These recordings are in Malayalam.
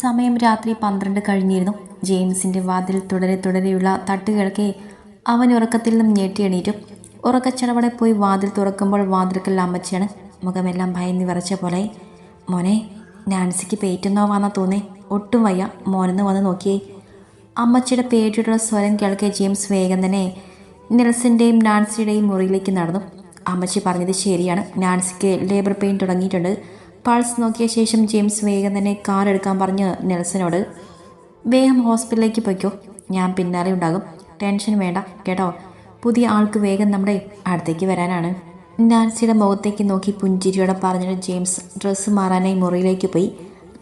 സമയം രാത്രി പന്ത്രണ്ട് കഴിഞ്ഞിരുന്നു. ജെയിംസിന്റെ വാതിൽ തുടരെ തുടരെയുള്ള തട്ടുകിഴക്കെ അവൻ ഉറക്കത്തിൽ നിന്നും ഞെട്ടി എണീറ്റു. ഉറക്കച്ചടവടെ പോയി വാതിൽ തുറക്കുമ്പോൾ വാതിൽക്കൽ അമ്മച്ചിയാണ്. മുഖമെല്ലാം ഭയന്ന് വിറച്ച പോലെ മോനെ നാൻസിക്ക് പേറ്റുന്നോവാന്നാ തോന്നേ. ഒട്ടും വയ്യ. മോനെന്ന് വന്ന് നോക്കിയേ. അമ്മച്ചിയുടെ പേടിയുള്ള സ്വരം കേൾക്കെ ജെയിംസ് വേഗം തന്നെ നിൽസിന്റെയും നാൻസിയുടെയും മുറിയിലേക്ക് നടന്നു. അമ്മച്ചി പറഞ്ഞത് ശരിയാണ്. നാൻസിക്ക് ലേബർ പെയിൻ തുടങ്ങിയിട്ടുണ്ട്. പൾസ് നോക്കിയ ശേഷം ജെയിംസ് വേഗം തന്നെ കാർ എടുക്കാൻ പറഞ്ഞ് നെൽസനോട് വേഗം ഹോസ്പിറ്റലിലേക്ക് പോയിക്കോ ഞാൻ പിന്നാലെ ഉണ്ടാകും. ടെൻഷൻ വേണ്ട കേട്ടോ? പുതിയ ആൾക്ക് വേഗം നമ്മുടെ അടുത്തേക്ക് വരാനാണ്. നാൻസിയുടെ മുഖത്തേക്ക് നോക്കി പുഞ്ചിരിയോടെ പറഞ്ഞിട്ട് ജെയിംസ് ഡ്രസ്സ് മാറാനായി മുറിയിലേക്ക് പോയി.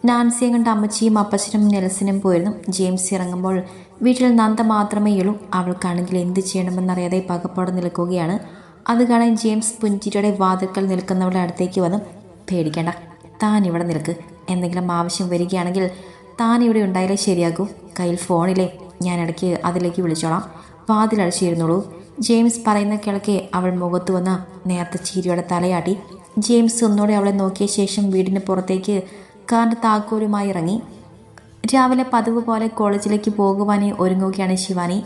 നാൻസിയെ കണ്ട അമ്മച്ചിയും അപ്പച്ചനും നെൽസനും പോയിരുന്നു. ജെയിംസ് ഇറങ്ങുമ്പോൾ വീട്ടിൽ നന്ദ മാത്രമേ ഉള്ളൂ. അവൾക്കാണെങ്കിൽ എന്ത് ചെയ്യണമെന്നറിയാതെ പകപ്പോടെ നിൽക്കുകയാണ്. അത് കാണാൻ ജെയിംസ് പുഞ്ചിരിയുടെ വാതിൽക്കൽ നിൽക്കുന്നവളുടെ അടുത്തേക്ക് വന്നു പേടിക്കേണ്ട താൻ ഇവിടെ നിൽക്ക്. എന്തെങ്കിലും ആവശ്യം വരികയാണെങ്കിൽ താൻ ഇവിടെ ഉണ്ടായാലേ ശരിയാകൂ. കയ്യിൽ ഫോണിലെ ഞാൻ ഇടയ്ക്ക് അതിലേക്ക് വിളിച്ചോളാം. വാതിലടച്ചിരുന്നുള്ളൂ ജെയിംസ് പറയുന്ന കിളക്കെ അവൾ മുഖത്ത് വന്ന് നേരത്തെ ചീരിയുടെ തലയാട്ടി. ജെയിംസ് ഒന്നോടെ അവളെ നോക്കിയ ശേഷം വീടിന് പുറത്തേക്ക് കാറിന്റെ താക്കോലുമായി ഇറങ്ങി. രാവിലെ പതിവ് പോലെ കോളേജിലേക്ക് പോകുവാനെ ഒരുങ്ങുകയാണ് ശിവാനി.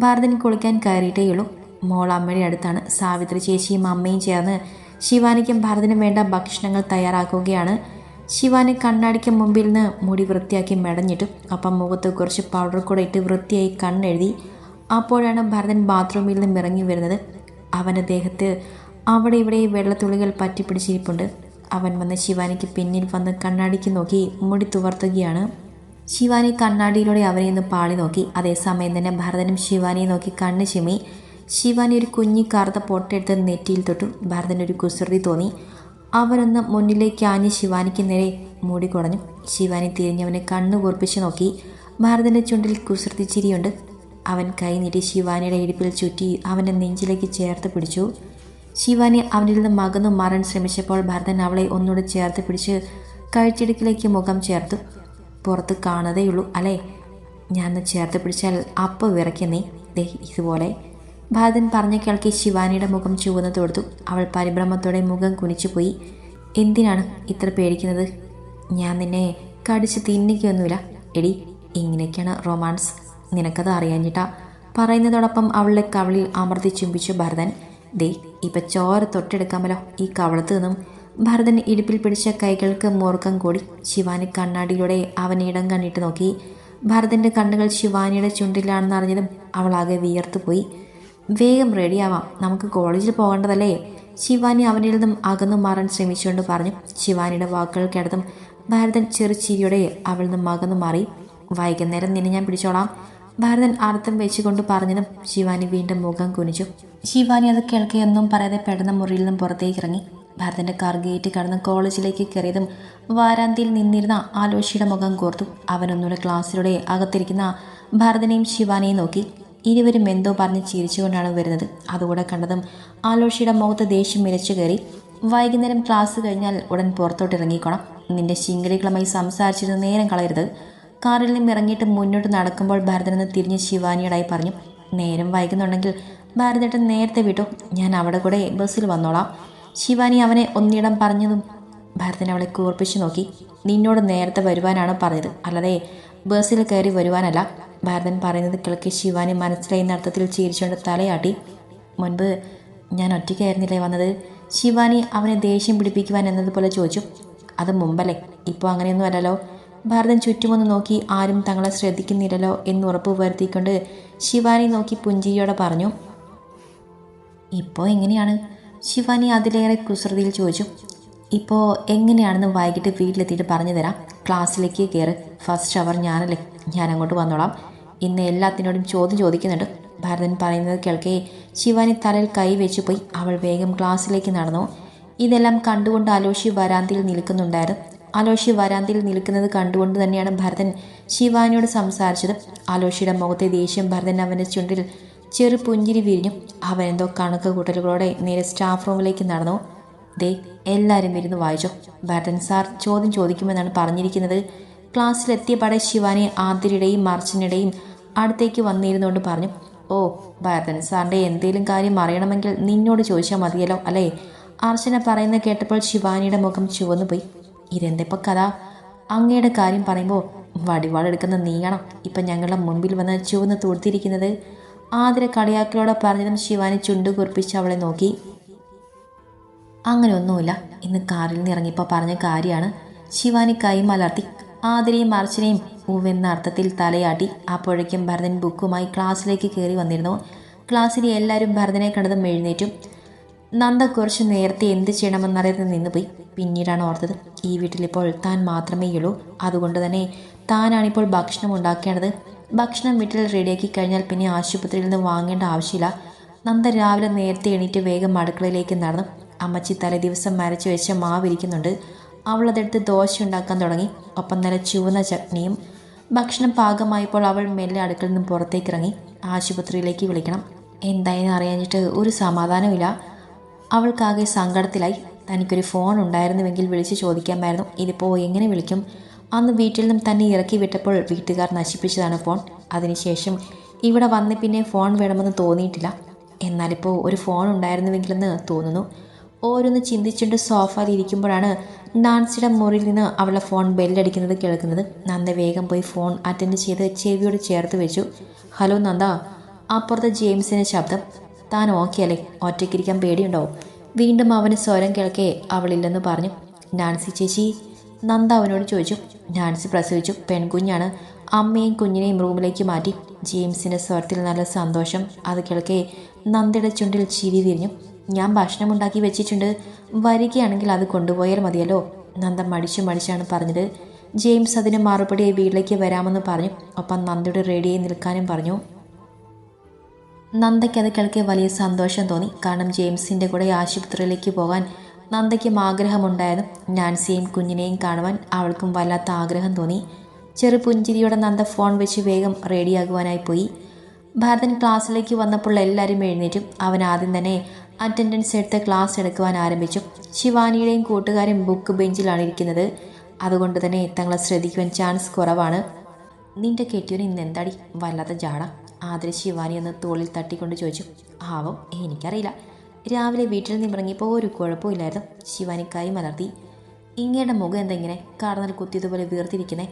ഭാരതിന് കുളിക്കാൻ കയറിയിട്ടേയുള്ളൂ. മോൾ അമ്മയുടെ അടുത്താണ്. സാവിത്രി ചേച്ചിയും അമ്മയും ചേർന്ന് ശിവാനിക്കും ഭരതനും വേണ്ട ഭക്ഷണങ്ങൾ തയ്യാറാക്കുകയാണ്. ശിവാനി കണ്ണാടിക്ക് മുമ്പിൽ നിന്ന് മുടി വൃത്തിയാക്കി മെടഞ്ഞിട്ടു അപ്പം മുഖത്ത് കുറച്ച് പൗഡർ കൂടെ ഇട്ട് വൃത്തിയായി കണ്ണെഴുതി അപ്പോഴാണ് ഭരതൻ ബാത്റൂമിൽ നിന്നും ഇറങ്ങി വരുന്നത്. അവന്റെ ദേഹത്ത് അവിടെ ഇവിടെ വെള്ളത്തുള്ളികൾ പറ്റിപ്പിടിച്ചിരിപ്പുണ്ട്. അവൻ വന്ന് ശിവാനിക്ക് പിന്നിൽ വന്ന് കണ്ണാടിക്ക് നോക്കി മുടി തുവർത്തുകയാണ്. ശിവാനി കണ്ണാടിയിലൂടെ അവനെ ഒന്ന് പാളി നോക്കി. അതേസമയം തന്നെ ഭരതനും ശിവാനിയെ നോക്കി കണ്ണ് ചിമ്മി. ശിവാനി ഒരു കുഞ്ഞി കറുത്ത പൊട്ടെടുത്ത് നെറ്റിയിൽ തൊട്ടു. ഒരു കുസൃതി തോന്നി. അവനൊന്ന് മുന്നിലേക്ക് ആഞ്ഞ് ശിവാനിക്ക് നേരെ മൂടിക്കുടഞ്ഞു ശിവാനി തിരിഞ്ഞവനെ കണ്ണു കുറിപ്പിച്ച് നോക്കി. ഭരതന്റെ ചുണ്ടിൽ കുസൃതി ചിരിയുണ്ട്. അവൻ കൈ നീട്ടി ശിവാനിയുടെ ഇടുപ്പിൽ ചുറ്റി അവന്റെ നെഞ്ചിലേക്ക് ചേർത്ത് പിടിച്ചു. ശിവാനി അവനിൽ നിന്ന് മകന്നു മാറാൻ ശ്രമിച്ചപ്പോൾ ഭരതൻ അവളെ ഒന്നുകൂടെ ചേർത്ത് പിടിച്ച് കഴിച്ചിടുക്കിലേക്ക് മുഖം ചേർത്തു. പുറത്ത് കാണതേയുള്ളൂ അല്ലേ? ഞാൻ ചേർത്ത് പിടിച്ചാൽ അപ്പം വിറയ്ക്കുന്നേ. ദേ ഇതുപോലെ. ഭരതൻ പറഞ്ഞ കേൾക്കി ശിവാനിയുടെ മുഖം ചുവന്ന് തൊടുത്തു. അവൾ പരിഭ്രമത്തോടെ മുഖം കുനിച്ചുപോയി എന്തിനാണ് ഇത്ര പേടിക്കുന്നത്? ഞാൻ നിന്നെ കടിച്ച് തിന്നിക്കൊന്നുമില്ല. എടി ഇങ്ങനെയൊക്കെയാണ് റൊമാൻസ്. നിനക്കത് അറിയാഞ്ഞിട്ടാ. പറയുന്നതോടൊപ്പം അവളുടെ കവളിൽ അമർത്തി ചുംബിച്ചു ഭരതൻ. ദേ ഇപ്പം ചോര തൊട്ടെടുക്കാമല്ലോ. ഈ കവളത്ത് നിന്നും ഭരതൻ ഇടുപ്പിൽ പിടിച്ച കൈകൾക്ക് മൂർക്കം കൂടി ശിവാനി കണ്ണാടിയിലൂടെ അവനിടം കണ്ണിട്ട് നോക്കി. ഭരതന്റെ കണ്ണുകൾ ശിവാനിയുടെ ചുണ്ടിലാണെന്ന് അറിഞ്ഞതും അവളാകെ വിയർത്തുപോയി. വേഗം റെഡിയാവാം. നമുക്ക് കോളേജിൽ പോകേണ്ടതല്ലേ? ശിവാനി അവനിൽ നിന്നും അകന്നു മാറാൻ ശ്രമിച്ചുകൊണ്ട് പറഞ്ഞു. ശിവാനിയുടെ വാക്കുകൾക്കടുത്തും ഭരതൻ ചെറുചിരിയോടെ അവളിൽ നിന്നും അകന്നു മാറി. വൈകുന്നേരം നിന്നെ ഞാൻ പിടിച്ചോളാം. ഭരതൻ അർത്ഥം വെച്ചുകൊണ്ട് പറഞ്ഞതും ശിവാനി വീണ്ടും മുഖം കുനിച്ചു. ശിവാനി അത് കേൾക്കുകയൊന്നും പറയാതെ പെടുന്ന മുറിയിൽ നിന്നും പുറത്തേക്ക് ഇറങ്ങി. ഭാരതന്റെ കാർ ഗേറ്റ് കടന്ന് കോളേജിലേക്ക് കയറിയതും വാരാന്തിയിൽ നിന്നിരുന്ന ആലോഷിയുടെ മുഖം കോർത്തു. അവനൊന്നുകൂടെ ക്ലാസ്സിലൂടെ അകത്തിരിക്കുന്ന ഭരതനെയും ശിവാനെയും നോക്കി. ഇരുവരും എന്തോ പറഞ്ഞ് ചിരിച്ചുകൊണ്ടാണ് വരുന്നത്. അതുകൂടെ കണ്ടതും ആലോഷിയുടെ മുഖത്ത് ദേഷ്യം മിരച്ചു കയറി. വൈകുന്നേരം ക്ലാസ് കഴിഞ്ഞാൽ ഉടൻ പുറത്തോട്ട് ഇറങ്ങിക്കോണം. നിന്റെ ശിങ്കലികളുമായി സംസാരിച്ചിരുന്ന നേരം കളയരുത്. കാറിൽ നിന്നും ഇറങ്ങിയിട്ട് മുന്നോട്ട് നടക്കുമ്പോൾ ഭരതനെന്ന് തിരിഞ്ഞ് ശിവാനിയോടായി പറഞ്ഞു നേരം വൈകുന്നുണ്ടെങ്കിൽ ഭാരതേട്ടൻ നേരത്തെ വിട്ടു. ഞാൻ അവിടെ കൂടെ ബസ്സിൽ വന്നോളാം. ശിവാനി അവനെ ഒന്നിടം പറഞ്ഞതും ഭരതൻ അവളെ കൂർപ്പിച്ചു നോക്കി. നിന്നോട് നേരത്തെ വരുവാനാണ് പറഞ്ഞത്? അല്ലാതെ ബസ്സിൽ കയറി വരുവാനല്ല. ഭരതൻ പറയുന്നത് കിളക്കി ശിവാനി മനസ്സിലായി അർത്ഥത്തിൽ ചിരിച്ചുകൊണ്ട് തലയാട്ടി. മുൻപ് ഞാൻ ഒറ്റയ്ക്കായിരുന്നില്ലേ വന്നത്? ശിവാനി അവനെ ദേഷ്യം പിടിപ്പിക്കുവാൻ എന്നതുപോലെ ചോദിച്ചു. അത് മുമ്പല്ലേ? ഇപ്പോൾ അങ്ങനെയൊന്നും അല്ലല്ലോ. ഭരതൻ ചുറ്റുമൊന്ന് നോക്കി ആരും തങ്ങളെ ശ്രദ്ധിക്കുന്നില്ലല്ലോ എന്ന് ഉറപ്പ് വരുത്തിക്കൊണ്ട് ശിവാനി നോക്കി പുഞ്ചിരിയോടെ പറഞ്ഞു. ഇപ്പോൾ എങ്ങനെയാണ്? ശിവാനി അതിലേറെ കുസൃതിയിൽ ചോദിച്ചു. ഇപ്പോൾ എങ്ങനെയാണെന്ന് വൈകിട്ട് വീട്ടിലെത്തിയിട്ട് പറഞ്ഞു തരാം. ക്ലാസ്സിലേക്ക് കയറ് ഫസ്റ്റ് അവർ ഞാനല്ലേ. ഞാൻ അങ്ങോട്ട് വന്നോളാം. ഇന്ന് എല്ലാത്തിനോടും ചോദ്യം ചോദിക്കുന്നുണ്ട്. ഭരതൻ പറയുന്നത് കേൾക്കേ ശിവാനി തലയിൽ കൈ വെച്ചു പോയി. അവൾ വേഗം ക്ലാസ്സിലേക്ക് നടന്നു. ഇതെല്ലാം കണ്ടുകൊണ്ട് അലോഷി വരാന്തിയിൽ നിൽക്കുന്നുണ്ടായിരുന്നു. അലോഷി വരാന്തിയിൽ നിൽക്കുന്നത് കണ്ടുകൊണ്ട് തന്നെയാണ് ഭരതൻ ശിവാനിയോട് സംസാരിച്ചത്. അലോഷിയുടെ മുഖത്തെ ദേഷ്യം ഭരതൻ അവന്റെ ചുണ്ടിൽ ചെറു പുഞ്ചിരി വിരിഞ്ഞു. അവൻ എന്തോ കണക്ക് കൂട്ടലുകളോടെ നേരെ സ്റ്റാഫ് റൂമിലേക്ക് നടന്നു. ദേ എല്ലാവരും ഇരുന്ന് വായിച്ചോ. ഭരതൻ സാർ ചോദ്യം ചോദിക്കുമെന്നാണ് പറഞ്ഞിരിക്കുന്നത്. ക്ലാസ്സിലെത്തിയ പടെ ശിവാനി ആതിരയുടെയും മർച്ചനുടെയും അടുത്തേക്ക് വന്നിരുന്നുകൊണ്ട് പറഞ്ഞു ഓ ഭരതൻ സാറിന്റെ എന്തെങ്കിലും കാര്യം അറിയണമെങ്കിൽ നിന്നോട് ചോദിച്ചാൽ മതിയല്ലോ അല്ലേ? അർച്ചന പറയുന്നത് കേട്ടപ്പോൾ ശിവാനിയുടെ മുഖം ചുവന്നുപോയി. ഇതെന്തിപ്പോൾ കഥ? അങ്ങയുടെ കാര്യം പറയുമ്പോൾ വടിവാളെടുക്കുന്ന നീയാണോ. ഇപ്പം ഞങ്ങളുടെ മുൻപിൽ വന്ന് ചുവന്ന് തൂർത്തിരിക്കുന്നത് ആതിര കളിയാക്കലോടെ പറഞ്ഞതും ശിവാനി ചുണ്ടു കുറിപ്പിച്ച് അവളെ നോക്കി. അങ്ങനെ ഒന്നുമില്ല ഇന്ന് കാറിൽ നിന്ന് ഇറങ്ങിയപ്പോൾ പറഞ്ഞ കാര്യമാണ്. ശിവാനി കൈ മലർത്തി ആതിരയും അർച്ചനയും പൂവെന്ന അർത്ഥത്തിൽ തലയാട്ടി അപ്പോഴേക്കും ഭരതൻ ബുക്കുമായി ക്ലാസ്സിലേക്ക് കയറി വന്നിരുന്നു. ക്ലാസ്സിലെ എല്ലാവരും ഭരതനെ കണ്ടതും എഴുന്നേറ്റും. നന്ദ കുറച്ച് നേരത്തെ എന്ത് ചെയ്യണമെന്നറിയാതെ നിന്നുപോയി. പിന്നീടാണ് ഓർത്തത് ഈ വീട്ടിലിപ്പോൾ താൻ മാത്രമേയുള്ളൂ അതുകൊണ്ട് തന്നെ താനാണിപ്പോൾ ഭക്ഷണം ഉണ്ടാക്കേണ്ടത്. ഭക്ഷണം വീട്ടിൽ റെഡിയാക്കി കഴിഞ്ഞാൽ പിന്നെ ആശുപത്രിയിൽ നിന്ന് വാങ്ങേണ്ട ആവശ്യമില്ല. നന്ദ രാവിലെ നേരത്തെ എണീറ്റ് വേഗം അടുക്കളയിലേക്ക് നടന്നു. അമ്മച്ചി തലേ ദിവസം മരച്ചു വെച്ച മാവിരിക്കുന്നുണ്ട് അവൾ അതെടുത്ത് ദോശ ഉണ്ടാക്കാൻ തുടങ്ങി. ഒപ്പം നല്ല ചുവന്ന ചട്നിയും ഭക്ഷണം പാകമായപ്പോൾ അവൾ മെല്ലെ അടുക്കളിൽ നിന്ന് പുറത്തേക്ക് ഇറങ്ങി. ആശുപത്രിയിലേക്ക് വിളിക്കണം. എന്തായെന്ന് അറിയാഞ്ഞിട്ട് ഒരു സമാധാനമില്ല അവൾക്കാകെ സങ്കടത്തിലായി. തനിക്കൊരു ഫോൺ ഉണ്ടായിരുന്നുവെങ്കിൽ വിളിച്ച് ചോദിക്കാമായിരുന്നു. ഇതിപ്പോൾ എങ്ങനെ വിളിക്കും? അന്ന് വീട്ടിൽ നിന്നും തന്നെ ഇറക്കി വിട്ടപ്പോൾ വീട്ടുകാർ നശിപ്പിച്ചതാണ് ഫോൺ. അതിനുശേഷം ഇവിടെ വന്ന് പിന്നെ ഫോൺ വേണമെന്ന് തോന്നിയിട്ടില്ല. എന്നാലിപ്പോൾ ഒരു ഫോൺ ഉണ്ടായിരുന്നുവെങ്കിലെന്ന് തോന്നുന്നു. ഓരോന്ന് ചിന്തിച്ചുകൊണ്ട് സോഫയിൽ ഇരിക്കുമ്പോഴാണ് നാൻസിയുടെ മുറിയിൽ നിന്ന് അവളുടെ ഫോൺ ബെല്ലടിക്കുന്നത് കേൾക്കുന്നത്. നന്ദ വേഗം പോയി ഫോൺ അറ്റൻഡ് ചെയ്ത് ചെവിയോട് ചേർത്ത് വെച്ചു. ഹലോ നന്ദ. അപ്പുറത്തെ ജെയിംസിന്റെ ശബ്ദം. താൻ ഓക്കെ അല്ലേ? ഒറ്റയ്ക്കിരിക്കാൻ പേടിയുണ്ടോ വീണ്ടും അവന് സ്വരം കേൾക്കേ അവളില്ലെന്ന് പറഞ്ഞു. നാൻസി ചേച്ചി നന്ദ അവനോട് ചോദിച്ചു. നാൻസി പ്രസവിച്ചു. പെൺകുഞ്ഞാണ്. അമ്മയും കുഞ്ഞിനെയും റൂമിലേക്ക് മാറ്റി. ജെയിംസിന്റെ സ്വരത്തിൽ നല്ല സന്തോഷം. അത് കേൾക്കേ നന്ദയുടെ ചുണ്ടിൽ ചിരി തിരിഞ്ഞു. ഞാൻ ഭക്ഷണം ഉണ്ടാക്കി വെച്ചിട്ടുണ്ട്. വരികയാണെങ്കിൽ അത് കൊണ്ടുപോയാൽ മതിയല്ലോ. നന്ദ മടിച്ചു മടിച്ചാണ് പറഞ്ഞത്. ജെയിംസ് അതിന് മറുപടി വീട്ടിലേക്ക് വരാമെന്ന് പറഞ്ഞു. ഒപ്പം നന്ദയുടെ റെഡിയായി നിൽക്കാനും പറഞ്ഞു. നന്ദയ്ക്ക് അത് കേൾക്കെ വലിയ സന്തോഷം തോന്നി. കാരണം ജെയിംസിന്റെ കൂടെ ആശുപത്രിയിലേക്ക് പോകാൻ നന്ദയ്ക്കും ആഗ്രഹമുണ്ടായിരുന്നു. നാൻസിയെയും കുഞ്ഞിനെയും കാണുവാൻ അവൾക്കും വല്ലാത്ത ആഗ്രഹം തോന്നി. ചെറു പുഞ്ചിരിയോടെ നന്ദ ഫോൺ വെച്ച് വേഗം റെഡിയാകുവാനായി പോയി. ഭാരതൻ ക്ലാസ്സിലേക്ക് വന്നപ്പോൾ എല്ലാവരും എഴുന്നേറ്റും. അവൻ ആദ്യം തന്നെ അറ്റൻഡൻസ് എടുത്ത് ക്ലാസ് എടുക്കുവാൻ ആരംഭിച്ചു. ശിവാനിയുടെയും കൂട്ടുകാരും ബുക്ക് ബെഞ്ചിലാണ് ഇരിക്കുന്നത്. അതുകൊണ്ട് തന്നെ തങ്ങളെ ശ്രദ്ധിക്കുവാൻ ചാൻസ് കുറവാണ്. നിന്റെ കെട്ടിയവൻ ഇന്ന് എന്താടി? വല്ലാത്ത ജാട. ആതിര ശിവാനി എന്ന് തോളിൽ തട്ടിക്കൊണ്ട് ചോദിച്ചു. ആവോ എനിക്കറിയില്ല. രാവിലെ വീട്ടിൽ നിന്ന് ഇറങ്ങിയപ്പോൾ ഒരു കുഴപ്പമില്ലായിരുന്നു ശിവാനി കൈ മലർത്തി. ഇങ്ങയുടെ മുഖം എന്തെങ്ങനെ കാർന്നൽ കുത്തിയതുപോലെ വീർത്തിരിക്കുന്നേ.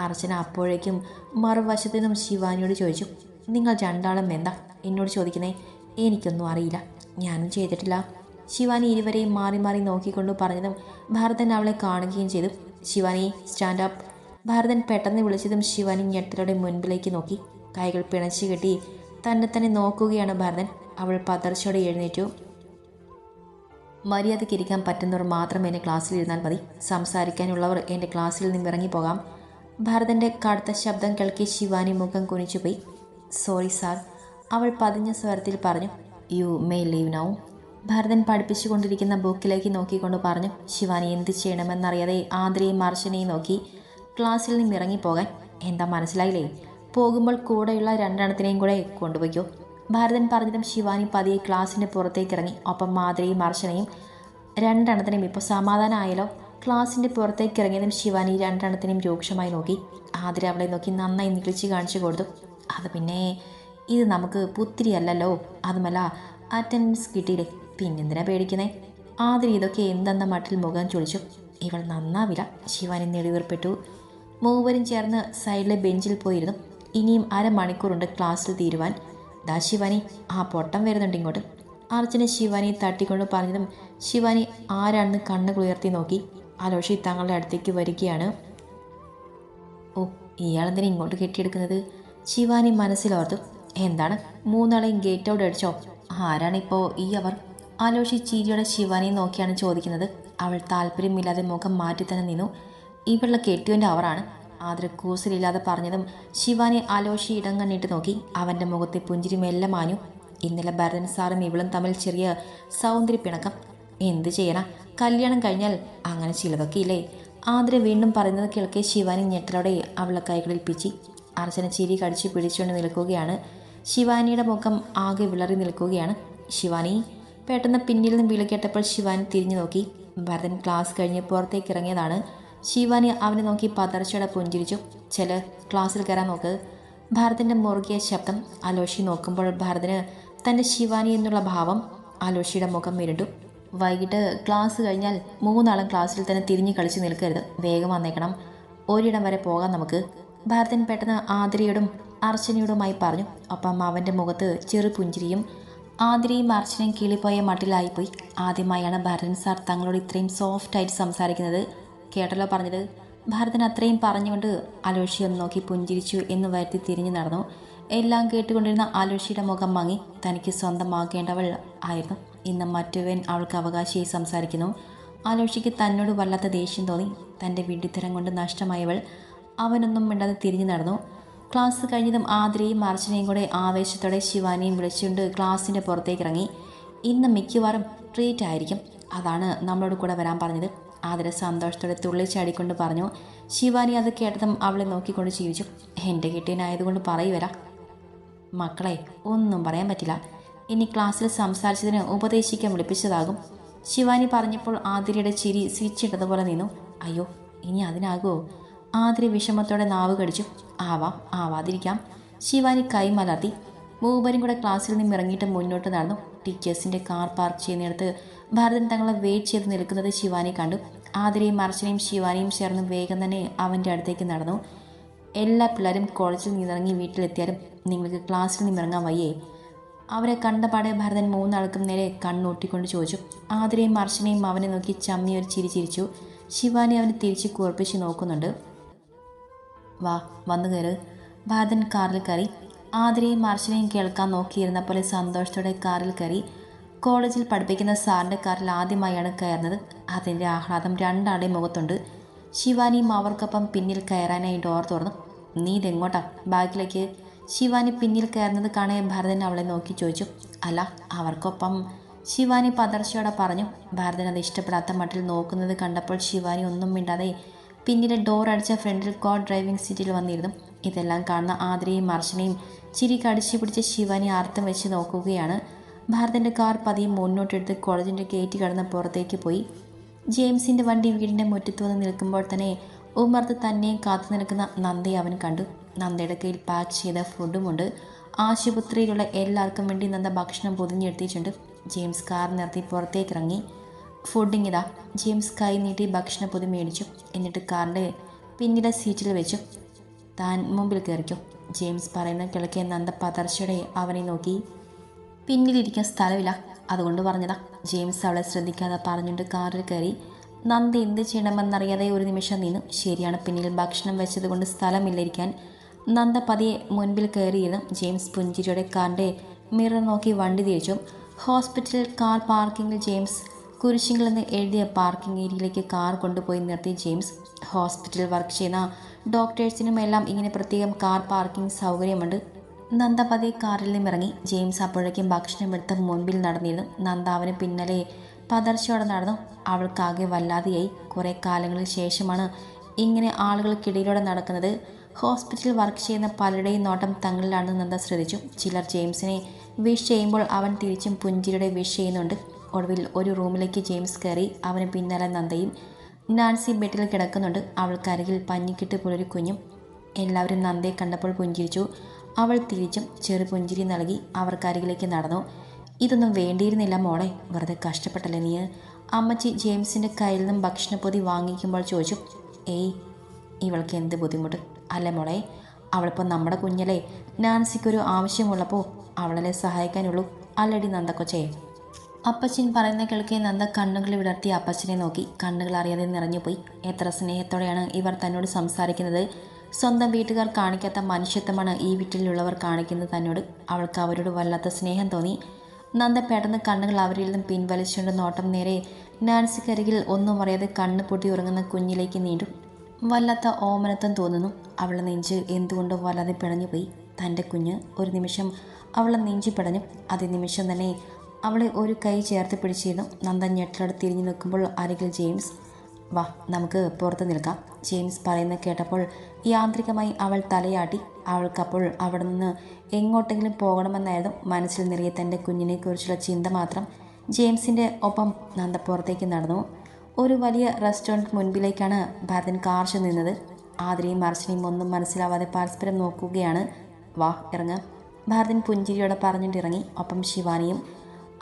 അർച്ചന അപ്പോഴേക്കും മറുവശത്തു നിന്നും ശിവാനിയോട് ചോദിച്ചു. നിങ്ങൾ രണ്ടാളും എന്താ? എന്നോട് ചോദിക്കുന്നേ. എനിക്കൊന്നും അറിയില്ല. ഞാനും ചെയ്തിട്ടില്ല. ശിവാനി ഇരുവരെയും മാറി മാറി നോക്കിക്കൊണ്ട് പറഞ്ഞതും ഭാരതൻ അവളെ കാണുകയും ചെയ്തു. ശിവാനി സ്റ്റാൻഡ് അപ്പ് ഭാരതൻ പെട്ടെന്ന് വിളിച്ചതും ശിവാനി ഞെട്ടലോടെ മുൻപിലേക്ക് നോക്കി. കൈകൾ പിണച്ചു കെട്ടി തന്നെ തന്നെ നോക്കുകയാണ് ഭാരതൻ. അവൾ പതർച്ചയോടെ എഴുന്നേറ്റു. മര്യാദയ്ക്ക് ഇരിക്കാൻ പറ്റുന്നവർ മാത്രം എന്റെ ക്ലാസ്സിൽ ഇരുന്നാൽ മതി. സംസാരിക്കാനുള്ളവർ എന്റെ ക്ലാസ്സിൽ നിന്നും ഇറങ്ങിപ്പോകാം ഭാരതന്റെ കടുത്ത ശബ്ദം കേൾക്കി ശിവാനി മുഖം കുനിച്ചുപോയി. സോറി സാർ അവൾ പതിഞ്ഞ സ്വരത്തിൽ പറഞ്ഞു. You may leave now. Bharathan പഠിപ്പിച്ചുകൊണ്ടിരിക്കുന്ന ബുക്കിലേക്ക് നോക്കിക്കൊണ്ട് പറഞ്ഞു ശിവാനി എന്ത് ചെയ്യണമെന്നറിയാതെ ആദ്രയും അർച്ചനയും നോക്കി ക്ലാസ്സിൽ നിന്ന് ഇറങ്ങിപ്പോകാൻ എന്താ മനസ്സിലായില്ലേ? പോകുമ്പോൾ കൂടെയുള്ള രണ്ടെണ്ണത്തിനെയും കൂടെ കൊണ്ടുപോയിക്കോ. ഭാരതൻ പറഞ്ഞതും ശിവാനി പതിയെ ക്ലാസ്സിന്റെ പുറത്തേക്ക് ഇറങ്ങി ഒപ്പം മാതിരയും അർച്ചനയും രണ്ടെണ്ണത്തിനും ഇപ്പോൾ സമാധാനമായല്ലോ ക്ലാസ്സിന്റെ പുറത്തേക്ക് ഇറങ്ങിയതും ശിവാനി രണ്ടെണ്ണത്തിനെയും രൂക്ഷമായി നോക്കി. ആതിര അവളെ നോക്കി നന്നായി നിളിച്ച് കാണിച്ചു കൊടുത്തു. അത് പിന്നെ ഇത് നമുക്ക് പുത്തിരി അല്ലല്ലോ? അതുമല്ല അറ്റൻഡൻസ് കിട്ടിയില്ലേ? പിന്നെന്തിനാ പേടിക്കുന്നേ? ആദ്യം ഇതൊക്കെ എന്തെന്ന മട്ടിൽ മുഖം ചൊളിച്ചു. ഇവൾ നന്നാവില്ല. ശിവാനി നെടുവീർപ്പെട്ടു മൂവരും ചേർന്ന് സൈഡിലെ ബെഞ്ചിൽ പോയിരുന്നു. ഇനിയും അരമണിക്കൂറുണ്ട് ക്ലാസ്സിൽ തീരുവാൻ. ദാ ശിവാനി ആ പൊട്ടം വരുന്നുണ്ട് ഇങ്ങോട്ട്. അർച്ചന ശിവാനി തട്ടിക്കൊണ്ട് പറഞ്ഞതും ശിവാനി ആരാണെന്ന് കണ്ണുകൾ ഉയർത്തി നോക്കി. അലോഷി തങ്ങളുടെ അടുത്തേക്ക് വരികയാണ്. ഓ ഇയാളെന്തിനാ ഇങ്ങോട്ട് കെട്ടിയെടുക്കുന്നത്? ശിവാനി മനസ്സിലോർത്തു. എന്താണ്? മൂന്നാളെയും ഗേറ്റ് ഔട്ട് അടിച്ചോ? ആരാണിപ്പോൾ ഈ അവർ? ആലോഷി ചീരിയുടെ ശിവാനിയെ നോക്കിയാണ് ചോദിക്കുന്നത്. അവൾ താല്പര്യമില്ലാതെ മുഖം മാറ്റി തന്നെ നിന്നു. ഇവളുടെ കെട്ടിയവന്റെ അവറാണ്. ആതിര കൂസലില്ലാതെ പറഞ്ഞതും ശിവാനി ആലോഷി ഇടം കണ്ണിട്ട് നോക്കി. അവന്റെ മുഖത്തെ പുഞ്ചിരി മെല്ലെ മാഞ്ഞു. ഇന്നലെ ഭരതൻ സാറും ഇവളും തമ്മിൽ ചെറിയ സൗന്ദര്യ പിണക്കം. എന്ത് ചെയ്യണം? കല്യാണം കഴിഞ്ഞാൽ അങ്ങനെ ചിലതൊക്കെ ഇല്ലേ ആതിര വീണ്ടും പറയുന്നത് കേൾക്കെ ശിവാനി ഞെട്ടലോടെ അവളെ കൈകളിൽ പിച്ചി. അർച്ചന ചിരി കടിച്ച് പിടിച്ചുകൊണ്ട് നിൽക്കുകയാണ്. ശിവാനിയുടെ മുഖം ആകെ വിളറി നിൽക്കുകയാണ് ശിവാനി. പെട്ടെന്ന് പിന്നിൽ നിന്ന് വിളി കേട്ടപ്പോൾ ശിവാനി തിരിഞ്ഞു നോക്കി. ഭരതൻ ക്ലാസ് കഴിഞ്ഞ് പുറത്തേക്ക് ഇറങ്ങിയതാണ്. ശിവാനി അവനെ നോക്കി പതർച്ചയുടെ പുഞ്ചിരിച്ചു. ചില ക്ലാസ്സിൽ കയറാൻ നോക്ക്. ഭാരതിന്റെ മുറുകിയ ശബ്ദം അലോഷി നോക്കുമ്പോൾ ഭാരതിന് തന്റെ ശിവാനി എന്നുള്ള ഭാവം അലോഷിയുടെ മുഖം ഇരുണ്ടു വൈകിട്ട് ക്ലാസ് കഴിഞ്ഞാൽ മൂന്നാളും ക്ലാസ്സിൽ തന്നെ തിരിഞ്ഞു കളിച്ച് നിൽക്കരുത്. വേഗം വന്നേക്കണം. ഒരിടം വരെ പോകാം നമുക്ക്. ഭാരതൻ പെട്ടെന്ന് ആതിരയോടും അർച്ചനയോടുമായി പറഞ്ഞു. ഒപ്പം അവന്റെ മുഖത്ത് ചെറു പുഞ്ചിരിയും ആതിരയും അർച്ചനയും കീളിപ്പോയ മട്ടിലായിപ്പോയി. ആദ്യമായാണ് ഭരതൻ സാർ തങ്ങളോട് ഇത്രയും സോഫ്റ്റായിട്ട് സംസാരിക്കുന്നത്. കേട്ടല്ലോ പറഞ്ഞത്. ഭരതൻ അത്രയും പറഞ്ഞുകൊണ്ട് അലോഷി ഒന്ന് നോക്കി പുഞ്ചിരിച്ചു എന്ന് വരുത്തി തിരിഞ്ഞു നടന്നു. എല്ലാം കേട്ടുകൊണ്ടിരുന്ന അലോഷിയുടെ മുഖം മങ്ങി തനിക്ക് സ്വന്തമാക്കേണ്ടവൾ ആയിരുന്നു. ഇന്ന് മറ്റുവൻ അവൾക്ക് അവകാശിയായി സംസാരിക്കുന്നു. അലോഷിക്ക് തന്നോട് വല്ലാത്ത ദേഷ്യം തോന്നി. തന്റെ വിഡിത്തരം കൊണ്ട് നഷ്ടമായവൾ അവനൊന്നും മിണ്ടാതെ തിരിഞ്ഞു നടന്നു. ക്ലാസ് കഴിഞ്ഞതും ആതിരയും അർച്ചനയും കൂടെ ആവേശത്തോടെ ശിവാനിയും വിളിച്ചുകൊണ്ട് ക്ലാസ്സിന്റെ പുറത്തേക്ക് ഇറങ്ങി. ഇന്ന് മിക്കവാറും ട്രീറ്റ് ആയിരിക്കും. അതാണ് നമ്മളോട് കൂടെ വരാൻ പറഞ്ഞത്. ആതിര സന്തോഷത്തോടെ തുള്ളിച്ചാടിക്കൊണ്ട് പറഞ്ഞു ശിവാനി അത് കേട്ടതും അവളെ നോക്കിക്കൊണ്ട് ജീവിച്ചു. എന്റെ കിട്ടിയനായതുകൊണ്ട് പറയുവരാ മക്കളെ ഒന്നും പറയാൻ പറ്റില്ല. ഇനി ക്ലാസ്സിൽ സംസാരിച്ചതിന് ഉപദേശിക്കാൻ വിളിപ്പിച്ചതാകും. ശിവാനി പറഞ്ഞപ്പോൾ ആതിരയുടെ ചിരി സ്വിച്ച് ഇട്ടതുപോലെ നിന്നു. അയ്യോ ഇനി അതിനാകുമോ ആതിര വിഷമത്തോടെ നാവ് കടിച്ചു. ആവാം ആവാതിരിക്കാം. ശിവാനി കൈ മലർത്തി. മൂവരും കൂടെ ക്ലാസ്സിൽ നിന്ന് ഇറങ്ങിയിട്ട് മുന്നോട്ട് നടന്നു. ടീച്ചേഴ്സിന്റെ കാർ പാർക്ക് ചെയ്യുന്നിടത്ത് ഭരതൻ തങ്ങളെ വെയിറ്റ് ചെയ്ത് നിൽക്കുന്നത് ശിവാനി കണ്ടു. ആതിരയും അർച്ചനയും ശിവാനിയും ചേർന്ന് വേഗം തന്നെ അവന്റെ അടുത്തേക്ക് നടന്നു. എല്ലാ പിള്ളേരും കോളേജിൽ നിന്നിറങ്ങി വീട്ടിലെത്തിയാലും നിങ്ങൾക്ക് ക്ലാസ്സിൽ നിന്ന് ഇറങ്ങാൻ വയ്യേ. അവരെ കണ്ടപാടെ ഭരതൻ മൂന്നാൾക്കും നേരെ കണ്ണൂട്ടിക്കൊണ്ട് ചോദിച്ചു. ആതിരയും അർച്ചനയും അവനെ നോക്കി ചമ്മി ഒരു ചിരി ചിരിച്ചു ശിവാനി അവനെ തിരിച്ച് കുറപ്പിച്ച് നോക്കുന്നുണ്ട്. വാ വന്നു കയറ് ഭാരതൻ കാറിൽ കയറി. ആതിരയും അർച്ചനയും കേൾക്കാൻ നോക്കിയിരുന്ന പോലെ സന്തോഷത്തോടെ കാറിൽ കയറി. കോളേജിൽ പഠിപ്പിക്കുന്ന സാറിന്റെ കാറിൽ ആദ്യമായാണ് കയറുന്നത്. അതിന്റെ ആഹ്ലാദം രണ്ടാളുടെയും മുഖത്തുണ്ട്. ശിവാനിയും അവർക്കൊപ്പം പിന്നിൽ കയറാനായി ഡോർ തുറന്നു. നീ ഇതെങ്ങോട്ടാ? ബാക്കിലേക്ക്. ശിവാനി പിന്നിൽ കയറുന്നത് കാണേ ഭരതൻ അവളെ നോക്കി ചോദിച്ചു. അല്ല അവർക്കൊപ്പം. ശിവാനി പതർച്ചയോടെ പറഞ്ഞു. ഭരതൻ അത് ഇഷ്ടപ്പെടാത്ത മട്ടിൽ നോക്കുന്നത് കണ്ടപ്പോൾ ശിവാനി ഒന്നും മിണ്ടാതെ പിന്നീട് ഡോർ അടിച്ച ഫ്രണ്ടിൽ കോ ഡ്രൈവിംഗ് സീറ്റിൽ വന്നിരുന്നു. ഇതെല്ലാം കാണുന്ന ആതിരയും അർച്ചനയും ചിരി കടിച്ചു പിടിച്ച് ശിവാനി ആർത്തം വെച്ച് നോക്കുകയാണ്. ഭാരതിന്റെ കാർ പതിയെ മുന്നോട്ടെടുത്ത് കോളേജിന്റെ ഗേറ്റ് കടന്ന് പുറത്തേക്ക് പോയി. ജെയിംസിന്റെ വണ്ടി വീടിന്റെ മുറ്റത്ത് വന്ന് നിൽക്കുമ്പോൾ തന്നെ ഉമർത്ത് തന്നെയും കാത്തു നിൽക്കുന്ന നന്ദയെ അവൻ കണ്ടു. നന്ദയുടെ കയ്യിൽ പാക്ക് ചെയ്ത ഫുഡുമുണ്ട് ആശുപത്രിയിലുള്ള എല്ലാവർക്കും വേണ്ടി നന്ദ ഭക്ഷണം പൊതിഞ്ഞെടുത്തിട്ടുണ്ട് ജെയിംസ് കാർ നിർത്തി പുറത്തേക്ക് ഇറങ്ങി ഫുഡിങ് ഇതാ ജെയിംസ് കൈ നീട്ടി ഭക്ഷണ പൊതി മേടിച്ചു. എന്നിട്ട് കാറിന്റെ പിന്നിലെ സീറ്റിൽ വെച്ചു. താൻ മുമ്പിൽ കയറിക്കും. ജെയിംസ് പറയുന്ന കിളക്കിയ നന്ദ പതർച്ചയുടെ അവനെ നോക്കി. പിന്നിലിരിക്കാൻ സ്ഥലമില്ല. അതുകൊണ്ട് പറഞ്ഞതാ. ജെയിംസ് അവളെ ശ്രദ്ധിക്കാതെ പറഞ്ഞുകൊണ്ട് കാറിൽ കയറി. നന്ദ എന്ത് ചെയ്യണമെന്നറിയാതെ ഒരു നിമിഷം നിന്നു. ശരിയാണ് പിന്നിൽ ഭക്ഷണം വെച്ചതുകൊണ്ട് സ്ഥലമില്ലിരിക്കാൻ നന്ദ പതിയെ മുൻപിൽ കയറിയിരുന്നു. ജെയിംസ് പുഞ്ചിരിയുടെ കാറിന്റെ മിറർ നോക്കി വണ്ടി തിരിച്ചു. ഹോസ്പിറ്റൽ കാർ പാർക്കിങ്ങിൽ ജെയിംസ് കുരിശിങ്കിൽ എഴുതിയ പാർക്കിംഗ് ഏരിയയിലേക്ക് കാർ കൊണ്ടുപോയി നിർത്തി ജെയിംസ്. ഹോസ്പിറ്റലിൽ വർക്ക് ചെയ്യുന്ന ഡോക്ടേഴ്സിനും എല്ലാം ഇങ്ങനെ പ്രത്യേകം കാർ പാർക്കിംഗ് സൗകര്യമുണ്ട്. നന്ദ പതി കാറിൽ നിന്നിറങ്ങി. ജെയിംസ് അപ്പോഴേക്കും ഭക്ഷണം എടുത്ത് മുൻപിൽ നടന്നിരുന്നു. നന്ദ അവന് പിന്നാലെ പതർച്ചയോടെ നടന്നു. അവൾക്കാകെ വല്ലാതെയായി. കുറേ കാലങ്ങൾക്ക് ശേഷമാണ് ഇങ്ങനെ ആളുകൾക്കിടയിലൂടെ നടക്കുന്നത്. ഹോസ്പിറ്റലിൽ വർക്ക് ചെയ്യുന്ന പലരുടെയും നോട്ടം തങ്ങളിലാണെന്ന് നന്ദ ശ്രദ്ധിച്ചു. ചിലർ ജെയിംസിനെ വിഷ് ചെയ്യുമ്പോൾ അവൻ തിരിച്ചും പുഞ്ചിരിയുടെ വിഷ് ചെയ്യുന്നുണ്ട്. ഒടുവിൽ ഒരു റൂമിലേക്ക് ജെയിംസ് കയറി അവന് പിന്നാലെ നന്ദയും നാൻസി ബെഡിൽ കിടക്കുന്നുണ്ട്. അവൾക്കരികിൽ പഞ്ഞിക്കിട്ട് പോലൊരു കുഞ്ഞും. എല്ലാവരും നന്ദയെ കണ്ടപ്പോൾ പുഞ്ചിരിച്ചു. അവൾ തിരിച്ചും ചെറു പുഞ്ചിരി നൽകി അവർക്കരികിലേക്ക് നടന്നു. ഇതൊന്നും വേണ്ടിയിരുന്നില്ല മോളെ. വെറുതെ കഷ്ടപ്പെട്ടല്ലേ നീ? അമ്മച്ചി ജെയിംസിന്റെ കയ്യിൽ നിന്നും ഭക്ഷണപ്പൊതി വാങ്ങിക്കുമ്പോൾ ചോദിച്ചു. ഏയ് ഇവൾക്ക് എന്ത് ബുദ്ധിമുട്ട്? അല്ലേ മോളെ? അവളിപ്പോൾ നമ്മുടെ കുഞ്ഞല്ലേ. നാൻസിക്കൊരു ആവശ്യമുള്ളപ്പോൾ അവളെ സഹായിക്കാനുള്ളൂ. അല്ലടി നന്ദക്കൊച്ചേ അപ്പച്ചൻ പറയുന്ന കേൾക്കെ നന്ദ കണ്ണുകൾ വിടർത്തി അപ്പച്ചനെ നോക്കി. കണ്ണുകൾ അറിയാതെ നിറഞ്ഞുപോയി. എത്ര സ്നേഹത്തോടെയാണ് ഇവർ തന്നോട് സംസാരിക്കുന്നത്. സ്വന്തം വീട്ടുകാർ കാണിക്കാത്ത മനുഷ്യത്വമാണ് ഈ വീട്ടിലുള്ളവർ കാണിക്കുന്നത് തന്നോട്. അവൾക്ക് അവരോട് വല്ലാത്ത സ്നേഹം തോന്നി. നന്ദ പെട്ടെന്ന് കണ്ണുകൾ അവരിൽ നിന്നും പിൻവലിച്ചുകൊണ്ട് നോട്ടം നേരെ നാൻസിക്കരികിൽ ഒന്നും അറിയാതെ കണ്ണ് പൊട്ടി ഉറങ്ങുന്ന കുഞ്ഞിലേക്ക് നീണ്ടു. വല്ലാത്ത ഓമനത്വം തോന്നുന്നു. അവൾ നെഞ്ച് എന്തുകൊണ്ടോ വല്ലാതെ പിടഞ്ഞുപോയി. തന്റെ കുഞ്ഞ് ഒരു നിമിഷം അവളെ നെഞ്ചു പിടഞ്ഞു. അതേ നിമിഷം തന്നെ അവളെ ഒരു കൈ ചേർത്ത് പിടിച്ചിരുന്നു. നന്ദ ഞെട്ടിലോട് തിരിഞ്ഞു നിൽക്കുമ്പോൾ അരികിൽ ജെയിംസ് വാ നമുക്ക് പുറത്ത് നിൽക്കാം ജെയിംസ് പറയുന്നത് കേട്ടപ്പോൾ യാന്ത്രികമായി അവൾ തലയാട്ടി അവൾക്കപ്പോൾ അവിടെ നിന്ന് എങ്ങോട്ടെങ്കിലും പോകണമെന്നായിരുന്നു മനസ്സിൽ നിറയെ തന്റെ കുഞ്ഞിനെക്കുറിച്ചുള്ള ചിന്ത മാത്രം. ജെയിംസിന്റെ ഒപ്പം നന്ദ പുറത്തേക്ക് നടന്നു. ഒരു വലിയ റെസ്റ്റോറന്റ് മുൻപിലേക്കാണ് ഭരതൻ കാർച്ചു നിന്നത് ആതിരയും അർച്ചനയും ഒന്നും മനസ്സിലാവാതെ പരസ്പരം നോക്കുകയാണ്. വാ ഇറങ്ങാം ഭരതൻ പുഞ്ചിരിയോടെ പറഞ്ഞിട്ടിറങ്ങി ഒപ്പം ശിവാനിയും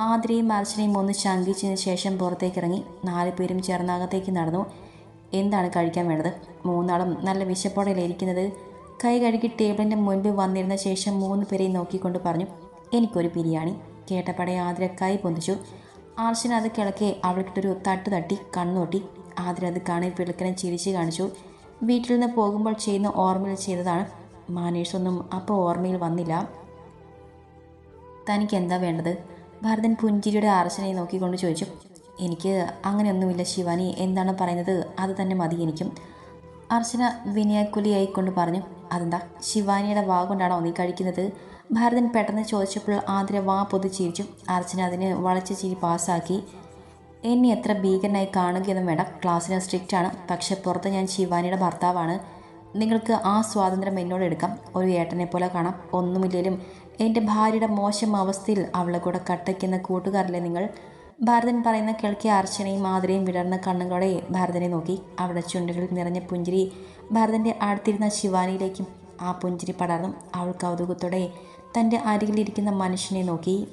ആതിരയും അർച്ചനയും ഒന്ന് ശങ്കിച്ചതിന് ശേഷം പുറത്തേക്ക് ഇറങ്ങി നാല് പേരും ചേർന്നകത്തേക്ക് നടന്നു. എന്താണ് കഴിക്കാൻ വേണ്ടത്? മൂന്നാളും നല്ല വിശപ്പോടെയല്ലേ ഇരിക്കുന്നത് കൈ കഴുകി ടേബിളിന്റെ മുൻപിൽ വന്നിരുന്ന ശേഷം മൂന്ന് പേരെയും നോക്കിക്കൊണ്ട് പറഞ്ഞു എനിക്കൊരു ബിരിയാണി. കേട്ടപ്പടെ ആതിര കൈ പൊന്തിച്ചു. ആർച്ചന അത് കിളക്കെ അവൾക്കിട്ടൊരു തട്ട് തട്ടി കണ്ണൂട്ടി ആതിര അത് കാണി പിളക്കനെ ചിരിച്ച് കാണിച്ചു. വീട്ടിൽ നിന്ന് പോകുമ്പോൾ ചെയ്യുന്ന ഓർമ്മയിൽ ചെയ്തതാണ്. മാനേഴ്സൊന്നും അപ്പോൾ ഓർമ്മയിൽ വന്നില്ല. തനിക്ക് എന്താ വേണ്ടത്? ഭരതൻ പുഞ്ചിരിയുടെ അർച്ചനയെ നോക്കിക്കൊണ്ട് ചോദിച്ചു എനിക്ക് അങ്ങനെയൊന്നുമില്ല ശിവാനി എന്താണ് പറയുന്നത്? അത് തന്നെ മതി എനിക്കും. അർച്ചന വിനയക്കുലിയായിക്കൊണ്ട് പറഞ്ഞു അതെന്താ? ശിവാനിയുടെ വാ കൊണ്ടാണോ നീ കഴിക്കുന്നത്? ഭരതൻ പെട്ടെന്ന് ചോദിച്ചപ്പോൾ ആതിര വാ പൊതി ചിരിച്ചു. അർച്ചന അതിന് വളച്ച ചിരി പാസ്സാക്കി എന്നെ എത്ര ഭീകരനായി കാണുകയെന്നും വേണം ക്ലാസ്സിന് സ്ട്രിക്റ്റ് ആണ്. പക്ഷെ പുറത്ത് ഞാൻ ശിവാനിയുടെ ഭർത്താവാണ്. നിങ്ങൾക്ക് ആ സ്വാതന്ത്ര്യം എന്നോട് എടുക്കാം. ഒരു ഏട്ടനെ പോലെ കാണാം. ഒന്നുമില്ലേലും എന്റെ ഭാര്യയുടെ മോശം അവസ്ഥയിൽ അവളെ കൂടെ കട്ടയ്ക്കുന്ന കൂട്ടുകാരിലെ നിങ്ങൾ? ഭാരതൻ പറയുന്ന കിളക്കിയ അർച്ചനയും മാതിരയും വിടർന്ന കണ്ണുകളോടെ ഭാരതനെ നോക്കി. അവളുടെ ചുണ്ടുകളിൽ നിറഞ്ഞ പുഞ്ചിരി ഭാരതന്റെ അടുത്തിരുന്ന ശിവാനിയിലേക്കും ആ പുഞ്ചിരി പടർന്നു അവൾ കൗതുകത്തോടെ തന്റെ അരികിലിരിക്കുന്ന മനുഷ്യനെ നോക്കി.